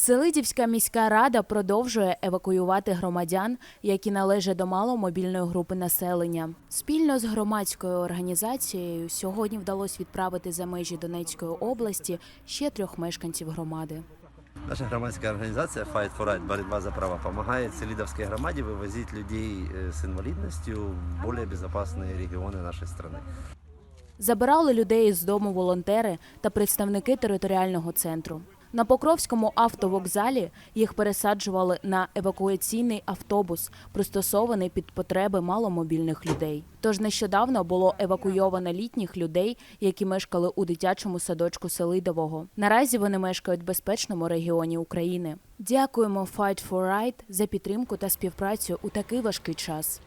Селидівська міська рада продовжує евакуювати громадян, які належать до маломобільної групи населення. Спільно з громадською організацією сьогодні вдалося відправити за межі Донецької області ще трьох мешканців громади. Наша громадська організація Fight for Right, боротьба за права, допомагає Селидовській громаді вивозити людей е, з інвалідністю в більш безпечні регіони нашої країни. Забирали людей з дому волонтери та представники територіального центру. На Покровському автовокзалі їх пересаджували на евакуаційний автобус, пристосований під потреби маломобільних людей. Тож нещодавно було евакуйовано літніх людей, які мешкали у дитячому садочку Селидового. Наразі вони мешкають в безпечному регіоні України. Дякуємо Fight for Right за підтримку та співпрацю у такий важкий час.